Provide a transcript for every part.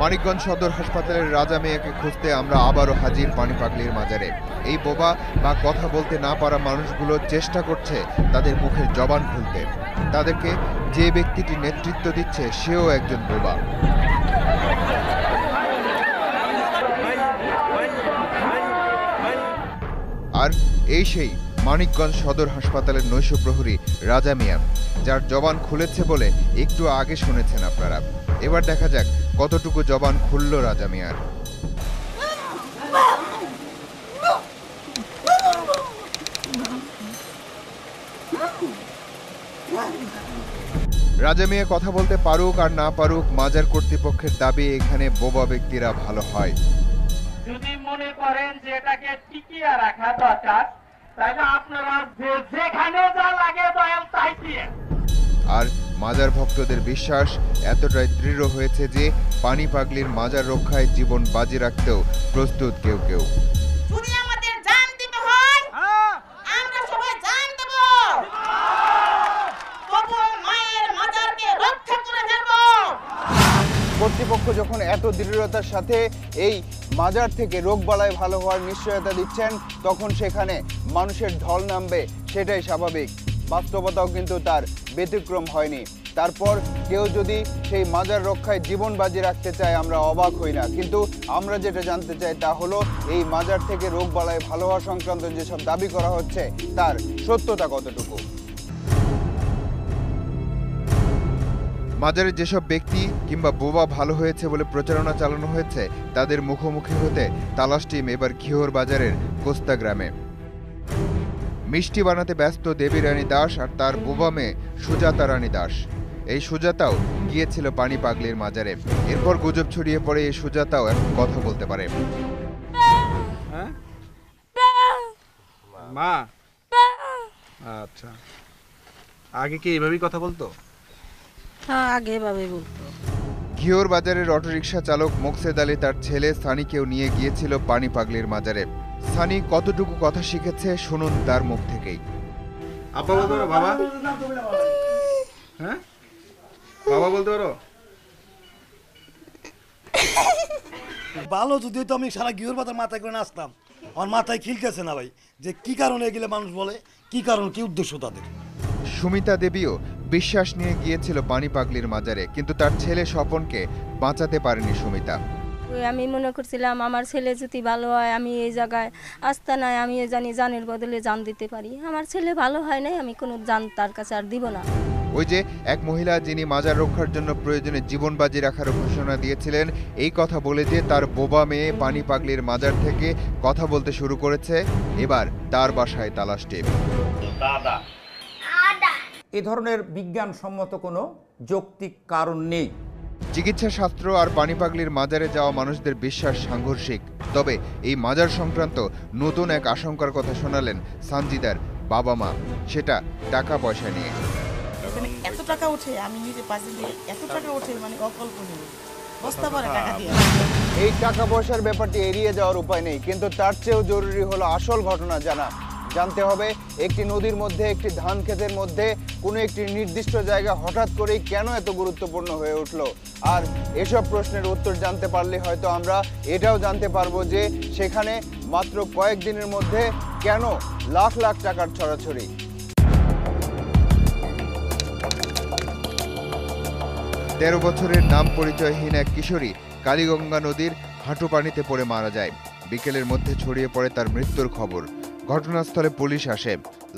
মানিকগঞ্জ সদর হাসপাতালের রাজা মেয়েকে খুঁজতে আমরা আবারও হাজির পানি পাগলির মাজারে। এই বোবা বা কথা বলতে না পারা মানুষগুলো চেষ্টা করছে তাদের মুখের জবান খুলতে। তাদেরকে যে ব্যক্তিটি নেতৃত্ব দিচ্ছে, সেও একজন বোবা। আর এই সেই মানিকগঞ্জ সদর হাসপাতালের নৈশ প্রহরী রাজা মিয়া, যার জবান খুলেছে বলে একটু আগে শুনেছেন আপনারা। এবার দেখা যাক কতটুকু জবান খুলল রাজা মিয়ার? রাজা মিয়া কথা বলতে পারুক আর না পারুক, মাজার কর্তৃপক্ষের দাবি এখানে বোবা ব্যক্তিরা ভালো হয়। যদি মনে করেন যে এটাকে টিকিয়ে রাখা দরকার, তাহলে আপনারা যে মাজার ভক্তদের বিশ্বাস এতটাই দৃঢ় হয়েছে যে পানি পাগলির মাজার রক্ষায় জীবন বাজি রাখতেও প্রস্তুত কেউ কেউ। কর্তৃপক্ষ যখন এত দৃঢ়তার সাথে এই মাজার থেকে রোগবালাই ভালো হওয়ার নিশ্চয়তা দিচ্ছেন তখন সেখানে মানুষের ঢল নামবে সেটাই স্বাভাবিক। বাস্তবতাও কিন্তু তার ব্যতিক্রম হয়নি। তারপর কেউ যদি সেই মাজার রক্ষায় জীবন বাজি রাখতে চায়, আমরা অবাক হই না। কিন্তু আমরা যেটা জানতে চাই তা হলো, এই মাজার থেকে রোগ বালায় ভালো হওয়া সংক্রান্ত যেসব দাবি করা হচ্ছে, তার সত্যতা কতটুকু? মাজারে যেসব ব্যক্তি কিংবা বোবা ভালো হয়েছে বলে প্রচারণা চালানো হয়েছে, তাদের মুখোমুখি হতে তালাশ টিম এবার ঘিওর বাজারের কোস্তা গ্রামে। মিষ্টি বানাতে ব্যস্ত দেবী রানী দাস আর তার বোবা মেয়ে সুজাতা রানী দাস। এই সুজাতাও গিয়েছিল পানি পাগলির মাজারে। এরপর গুজব ছড়িয়ে পড়ে এই সুজাতাও এখন কথা বলতে পারে। হ্যাঁ? মা। আচ্ছা। আগে কি এইভাবেই কথা বলতো? হ্যাঁ আগে এভাবে বলতো। ঘিওর বাজারের অটোরিকশা চালক মোকসেদ আলী তার ছেলে সানিকেও নিয়ে গিয়েছিল পানি পাগলির মাজারে। সানি কতটুকু কথা শিখেছে শুনুন তার মুখ থেকেই। আব্বা বাবা। হ্যাঁ? বাবা বলতে পারো? ভালো যদি তো আমি সারা গৃহর পাতার মাথায় করে নাচতাম। আমার মাথায় খিলতেছে না ভাই যে কি কারণে গেলে মানুষ বলে কি কারণ কি উদ্দেশ্য তাদের? সুমিতা দেবীও বিশ্বাস নিয়ে গিয়েছিল পানি পাগলির মাজারে কিন্তু তার ছেলে স্বপনকে বাঁচাতে পারেনি সুমিতা। আমি মনে করছিলাম আমার ছেলে যদি ভালো হয় আমি এই জায়গায় আস্থা নাই আমি জানি জানের বদলে জান দিতে পারি। আমার ছেলে ভালো হয় নাই আমি কোনো জান তার কাছে আর দিব না। ওই যে এক মহিলা যিনি মাজার রক্ষার জন্য প্রয়োজনে জীবন বাজি রাখার ঘোষণা দিয়েছিলেন এই কথা বলে যে তার বোবা মেয়ে পানি পাগলির মাজার থেকে কথা বলতে শুরু করেছে এবার তার বাসায় তালাশ টিম এ ধরনের বিজ্ঞানসম্মত কোনো যৌক্তিক কারণ নেই। চিকিৎসা শাস্ত্র আর পানিপাগলির মাজারে যাওয়া মানুষদের বিশ্বাস সাংঘর্ষিক। তবে এই মাজার সংক্রান্ত নতুন এক আশঙ্কার কথা শোনালেন সানজিদার বাবা মা সেটা টাকা পয়সা নিয়ে এত টাকা ওঠে আমি নিজে পাশে দিয়ে এত টাকা ওঠে মানে অকল্পনীয়। বস্তা ভরে টাকা দিয়ে। এই টাকা পয়সার ব্যাপারটি এড়িয়ে যাওয়ার উপায় নেই কিন্তু তার চেয়েও জরুরি হলো আসল ঘটনা জানা। জানতে হবে, একটি নদীর মধ্যে, একটি ধান ক্ষেতের মধ্যে কোনো একটি নির্দিষ্ট জায়গা হঠাৎ করেই কেন এত গুরুত্বপূর্ণ হয়ে উঠল? আর এসব প্রশ্নের উত্তর জানতে পারলে হয়তো আমরা এটাও জানতে পারব যে সেখানে মাত্র কয়েকদিনের মধ্যে কেন লাখ লাখ টাকার ছড়াছড়ি? তেরো বছরের নাম পরিচয়হীন এক কিশোরী কালীগঙ্গা নদীর হাঁটু পানিতে পড়ে মারা যায়। বিকেলের মধ্যে ছড়িয়ে পড়ে তার মৃত্যুর খবর। ঘটনাস্থলে পুলিশ আসে।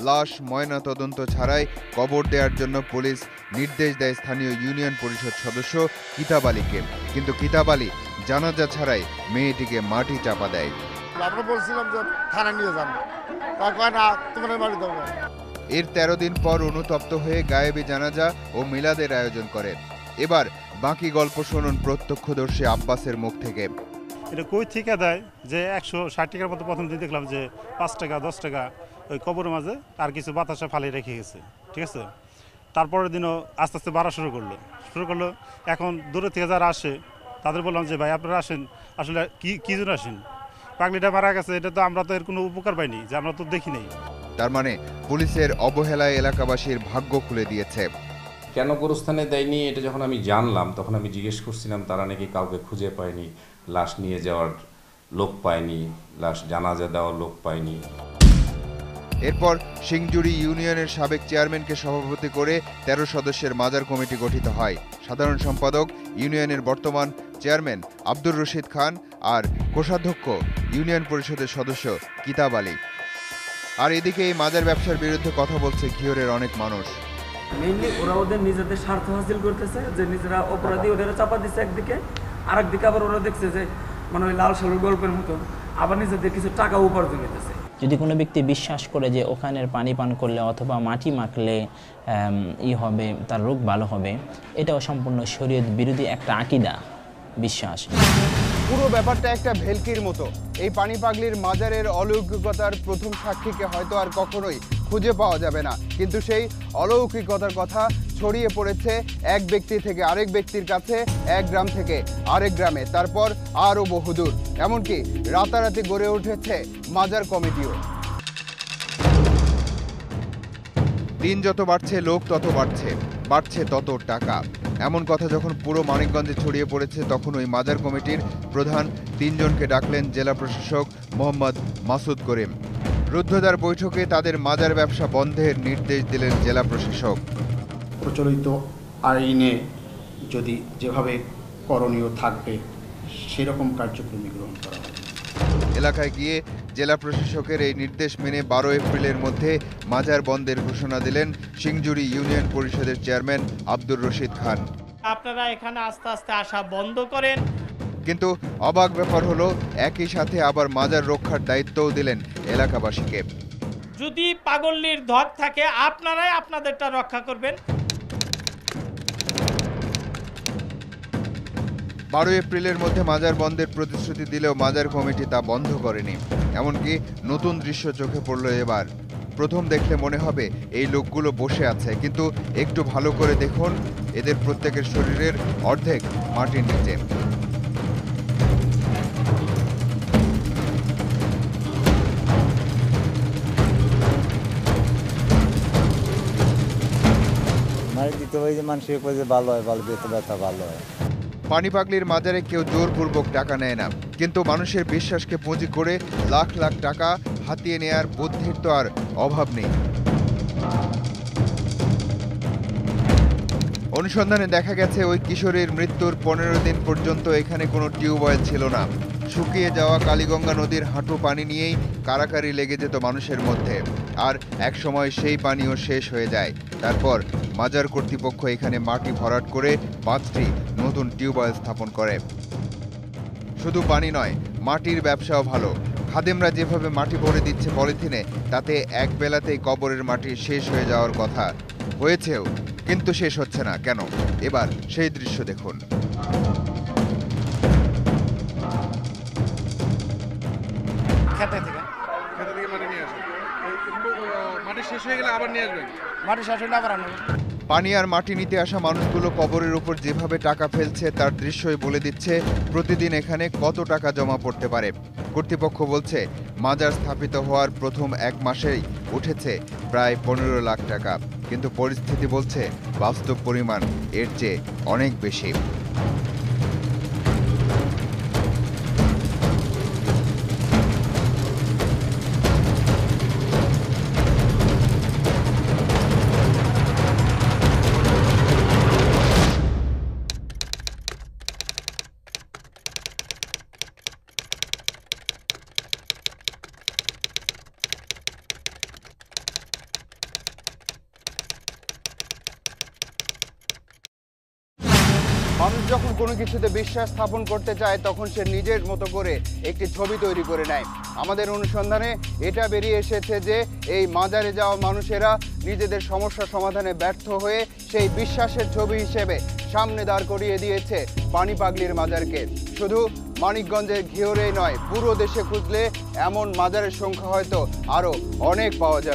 লাশ ময়না তদন্ত ছাড়াই কবর দেওয়ার জন্য পুলিশ নির্দেশ দেয় স্থানীয় ইউনিয়ন পরিষদ সদস্য কিতাব আলীকে। কিন্তু কিতাব আলী জানাজা ছাড়াই মেয়েটিকে মাটি চাপা দেয়। আমরা বলছিলাম যে থানা নিয়ে যান। না তোমার বাড়ি দেবো এর তেরো দিন পর অনুতপ্ত হয়ে গায়েবী জানাজা ও মিলাদের আয়োজন করে। এবার বাকি গল্প শুনুন প্রত্যক্ষদর্শী আব্বাসের মুখ থেকে। এটা কই থেকে দেয় যে একশো ষাট টাকার মতো প্রথম দিন দেখলাম যে পাঁচ টাকা দশ টাকা ওই কবরের মাঝে আর কিছু বাতাসা ফালিয়ে রেখে গেছে ঠিক আছে? তারপরের দিনও আস্তে আস্তে বাড়া শুরু করল। শুরু করল এখন দূরে থেকে যারা আসে তাদের বললাম যে ভাই আপনারা আসেন। আসলে কি কী জন্য আসেন? পাগলিটা মারা গেছে এটা তো আমরা তো এর কোনো উপকার পাইনি যে আমরা তো দেখি নেই। তার মানে পুলিশের অবহেলায় এলাকাবাসীর ভাগ্য খুলে দিয়েছে। কেন গোরস্থানে দেয়নি এটা যখন আমি জানলাম তখন আমি জিজ্ঞেস করছিলাম তারা নাকি কাউকে খুঁজে পায়নি। লাশ নিয়ে যাওয়ার লোক পায়নি লাশ জানাজা দেওয়ার লোক পায়নি। এরপর সিংজুরি ইউনিয়নের সাবেক চেয়ারম্যানকে সভাপতি করে তেরো সদস্যের মাজার কমিটি গঠিত হয়। সাধারণ সম্পাদক ইউনিয়নের বর্তমান চেয়ারম্যান আব্দুর রশিদ খান আর কোষাধ্যক্ষ ইউনিয়ন পরিষদের সদস্য কিতাব আলী। আর এদিকে এই মাজার ব্যবসার বিরুদ্ধে কথা বলছে ঘিওরের অনেক মানুষ। মেইনলি ওরা ওদের নিজেদের স্বার্থ হাসিল করতেছে যে নিজেরা অপরাধী ওদের চাপা দিচ্ছে একদিকে। আরেকদিকে আবার ওরা দেখছে যে মানে ওই লাল সালুর গল্পের মতো আবার নিজেদের কিছু টাকা উপার্জন হইতেছে। যদি কোনো ব্যক্তি বিশ্বাস করে যে ওখানের পানি পান করলে অথবা মাটি মাখলে ই হবে তার রোগ ভালো হবে এটাও সম্পূর্ণ শরীয়ত বিরোধী একটা আকিদা বিশ্বাস। পুরো ব্যাপারটা একটা ভেলকির মতো। এই পানি পাগলির মাজারের অলৌকিকতার প্রথম সাক্ষীকে হয়তো আর কখনোই খুঁজে পাওয়া যাবে না। কিন্তু সেই অলৌকিকতার কথা ছড়িয়ে পড়েছে এক ব্যক্তি থেকে আরেক ব্যক্তির কাছে, এক গ্রাম থেকে আরেক গ্রামে। তারপর আরও বহুদূর। এমনকি রাতারাতি গড়ে উঠেছে মাজার কমিটিও। দিন যত বাড়ছে, লোক তত বাড়ছে বাড়ছে তত টাকা। এমন কথা যখন পুরো মানিকগঞ্জে ছড়িয়ে পড়েছে, তখন ওই মাজার কমিটির প্রধান তিনজনকে ডাকলেন জেলা প্রশাসক মোহাম্মদ মাসুদ করিম। রুদ্ধদ্বার বৈঠকে তাদের মাজার ব্যবসা বন্ধের নির্দেশ দিলেন জেলা প্রশাসক। প্রচলিত আইনে যদি যেভাবে করণীয় থাকবে সেরকম কার্যক্রমী গ্রহণ করা হবে। এলাকায় গিয়ে জেলা প্রশাসকের এই নির্দেশ মেনে বারো এপ্রিলের মধ্যে মাজার বন্ধের ঘোষণা দিলেন সিংজুরি ইউনিয়ন পরিষদের চেয়ারম্যান আব্দুর রশিদ খান। আপনারা এখানে আস্তে আস্তে আসা বন্ধ করেন। কিন্তু অবাক ব্যাপার হলো একই সাথে আবার মাজার রক্ষার দায়িত্বও দিলেন এলাকাবাসীকে। যদি পাগল্লির ধর থাকে আপনারাই আপনাদেরটা রক্ষা করবেন। বারো এপ্রিলের মধ্যে মাজার বন্ধের প্রতিশ্রুতি দিলেও মাজার কমিটি তা বন্ধ করেনি। এমনকি নতুন দৃশ্য চোখে পড়ল এবার। প্রথম দেখলে মনে হবে এই লোকগুলো বসে আছে, কিন্তু একটু ভালো করে দেখুন, এদের প্রত্যেকের শরীরের অর্ধেক মাটির নিচে। মারি দিতে যে ভালো হয়, ভালো বেঁচে ব্যথা ভালো হয়। পানি পাগলির মাজারে কেউ জোরপূর্বক টাকা নেয় না। কিন্তু মানুষের বিশ্বাসকে পুঁজি করে লাখ লাখ টাকা হাতিয়ে নেয়ার বুদ্ধির তো আর অভাব নেই। অনুসন্ধানে দেখা গেছে, ওই কিশোরীর মৃত্যুর পনেরো দিন পর্যন্ত এখানে কোনো টিউবওয়েল ছিল না। শুকিয়ে যাওয়া কালীগঙ্গা নদীর হাঁটু পানি নিয়েই কারাকারি লেগে যেত মানুষের মধ্যে। আর একসময় সেই পানিও শেষ হয়ে যায়। তারপর মাজার কর্তৃপক্ষ এখানে মাটি ভরাট করে পাঁচটি নতুন টিউবওয়েল স্থাপন করে। শুধু পানি নয় মাটির ব্যবসাও ভালো। খাদেমরা যেভাবে মাটি ভরে দিচ্ছে পলিথিনে তাতে এক বেলাতেই কবরের মাটি শেষ হয়ে যাওয়ার কথা। হয়েছেও কিন্তু শেষ হচ্ছে না। কেন? এবার সেই দৃশ্য দেখুন। খেতে থেকে। খেতে থেকে মাটি নিয়ে আসেন। মাটি শেষ হয়ে গেলে আবার নিয়ে আসবেন। পানি আর মাটি নিতে আসা মানুষগুলো কবরের উপর যেভাবে টাকা ফেলছে, তার দৃশ্যই বলে দিচ্ছে, প্রতিদিন এখানে কত টাকা জমা পড়তে পারে। কর্তৃপক্ষ বলছে, মাজার স্থাপিত হওয়ার প্রথম এক মাসেই উঠেছে প্রায় পনেরো লাখ টাকা। কিন্তু পরিস্থিতি বলছে, বাস্তব পরিমাণ এর চেয়ে অনেক বেশি। মানুষ যখন কোনো কিছুতে বিশ্বাস স্থাপন করতে চায়, তখন সে নিজের মতো করে একটি ছবি তৈরি করে নেয়। আমাদের অনুসন্ধানে এটা বেরিয়ে এসেছে যে, এই মাজারে যাওয়া মানুষেরা নিজেদের সমস্যা সমাধানে ব্যর্থ হয়ে সেই বিশ্বাসের ছবি হিসেবে সামনে দাঁড় করিয়ে দিয়েছে পানি পাগলির মাজারকে। শুধু মানিকগঞ্জের ঘিওরেই নয়, পুরো দেশে খুঁজলে এমন মাজারের সংখ্যা হয়তো আরও অনেক পাওয়া যাবে।